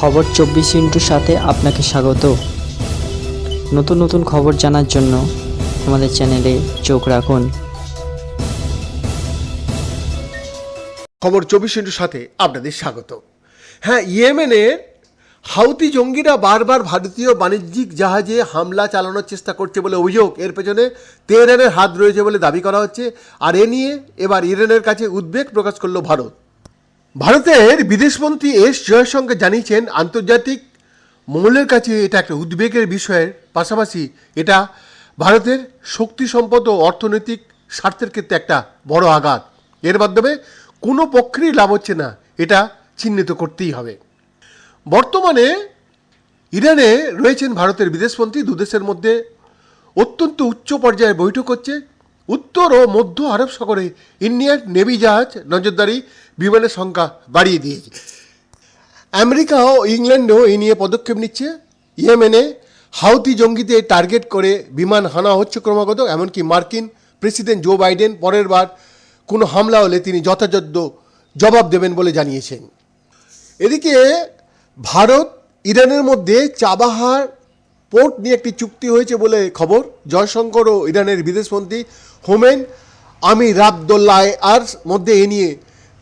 খবর চব্বিশ ইন্টুর সাথে আপনাকে স্বাগত। নতুন নতুন খবর জানার জন্য আমাদের চ্যানেলে চোখ রাখুন। খবর চব্বিশ ইন্টুর সাথে আপনাদের স্বাগত। হ্যাঁ ইয়েমেনের হাউতি জঙ্গিরা বারবার ভারতীয় বাণিজ্যিক জাহাজে হামলা চালানোর চেষ্টা করছে বলে অভিযোগ। এর পেছনে তেহরানের হাত রয়েছে বলে দাবি করা হচ্ছে। আর এ নিয়ে এবার ইরানের কাছে উদ্বেগ প্রকাশ করল ভারত। ভারতের বিদেশমন্ত্রী এস জয়শঙ্কর জানিয়েছেন, আন্তর্জাতিক মহলের কাছে এটা একটা উদ্বেগের বিষয়ের পাশাপাশি এটা ভারতের শক্তি সম্পদ ও অর্থনৈতিক স্বার্থের ক্ষেত্রে একটা বড় আঘাত। এর মাধ্যমে কোনো পক্ষেরই লাভ হচ্ছে না, এটা চিহ্নিত করতেই হবে। বর্তমানে ইরানে রয়েছেন ভারতের বিদেশমন্ত্রী, দুদেশের মধ্যে অত্যন্ত উচ্চ পর্যায়ে বৈঠক হচ্ছে। উত্তর ও মধ্য আরব সাগরে ইন্ডিয়ান নেভি জাহাজ নজরদারি বিমানের সংখ্যা বাড়িয়ে দিয়েছে। আমেরিকা ও ইংল্যান্ডও এই নিয়ে পদক্ষেপ নিচ্ছে। ইয়েমেনে হাউতি জঙ্গিদের টার্গেট করে বিমান হানা হচ্ছে ক্রমাগত, এমনকি মার্কিন প্রেসিডেন্ট জো বাইডেন পরের বার কোনো হামলা হলে তিনি যথাযথ জবাব দেবেন বলে জানিয়েছেন। এদিকে ভারত ইরানের মধ্যে চাবাহার পোর্ট নিয়ে একটি চুক্তি হয়েছে বলে খবর। জয়শঙ্কর ও ইরানের বিদেশমন্ত্রী হোমেন আমির আবদুল্লাহ আর মধ্যে এ নিয়ে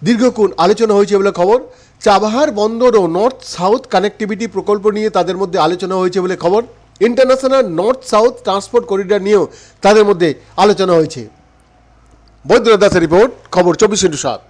দীর্ঘক্ষণ আলোচনা হয়েছে বলে খবর। চাবাহার বন্দর ও নর্থ সাউথ কানেক্টিভিটি প্রকল্প নিয়ে তাদের মধ্যে আলোচনা হয়েছে বলে খবর। International north south transport corridor নিয়েও তাদের মধ্যে আলোচনা হয়েছে। বৈদ্যনাথ দাসের রিপোর্ট, খবর চব্বিশ ইন্টু সাত।